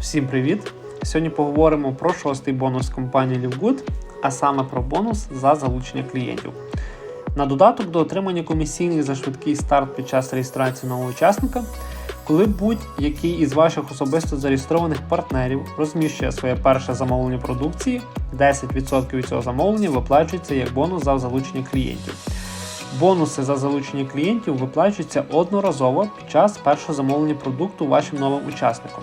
Всім привіт! Сьогодні поговоримо про шостий бонус компанії LiveGood, а саме про бонус за залучення клієнтів. На додаток до отримання комісійних за швидкий старт під час реєстрації нового учасника, коли будь-який із ваших особисто зареєстрованих партнерів розміщує своє перше замовлення продукції, 10% від цього замовлення виплачується як бонус за залучення клієнтів. Бонуси за залучення клієнтів виплачуються одноразово під час першого замовлення продукту вашим новим учасникам.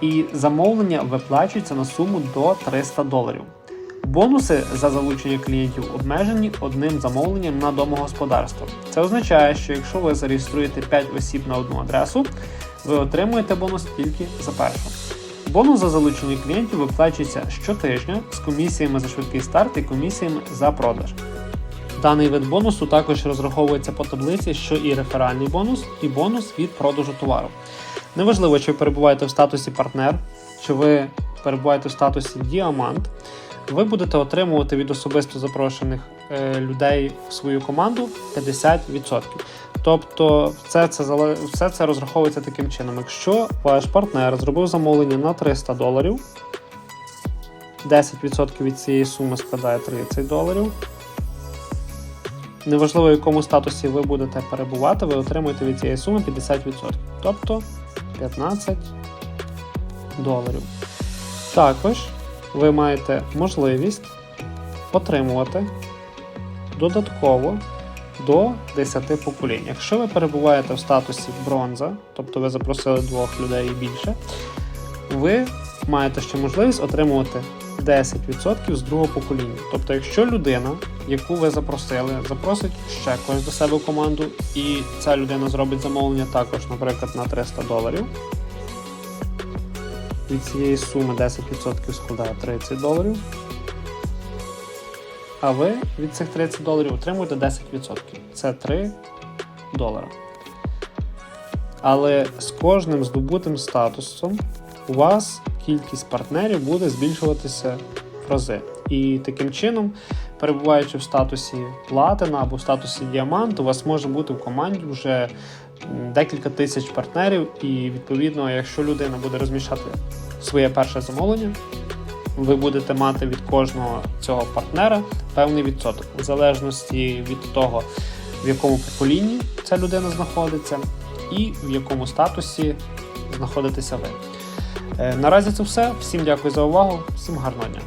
І замовлення виплачуються на суму до 300 доларів. Бонуси за залучення клієнтів обмежені одним замовленням на домогосподарство. Це означає, що якщо ви зареєструєте 5 осіб на одну адресу, ви отримуєте бонус тільки за першу. Бонус за залучення клієнтів виплачується щотижня з комісіями за швидкий старт і комісіями за продаж. Даний вид бонусу також розраховується по таблиці, що і реферальний бонус, і бонус від продажу товару. Неважливо, чи ви перебуваєте в статусі партнер, чи ви перебуваєте в статусі діамант, ви будете отримувати від особисто запрошених е, людей в свою команду 50%. Тобто, все це, все це розраховується таким чином. Якщо ваш партнер зробив замовлення на 300 доларів, 10% від цієї суми складає 30 доларів. Неважливо, в якому статусі ви будете перебувати, ви отримуєте від цієї суми 50%. Тобто 15 доларів. Також ви маєте можливість отримувати додатково до 10 поколінь. Якщо ви перебуваєте в статусі бронза, тобто ви запросили двох людей і більше, ви маєте ще можливість отримувати 10% з другого покоління. Тобто, якщо людина, яку ви запросили, запросить ще когось до себе в команду, і ця людина зробить замовлення також, наприклад, на 300 доларів. Від цієї суми 10% складає 30 доларів. А ви від цих 30 доларів отримуєте 10%. Це 3 долара. Але з кожним здобутим статусом у вас кількість партнерів буде збільшуватися в рази. І таким чином, перебуваючи в статусі платина або в статусі діамант, у вас може бути в команді вже декілька тисяч партнерів, і відповідно, якщо людина буде розміщати своє перше замовлення, ви будете мати від кожного цього партнера певний відсоток, у залежності від того, в якому поколінні ця людина знаходиться, і в якому статусі знаходитеся ви. Е, Наразі це все. Всім дякую за увагу, всім гарного дня.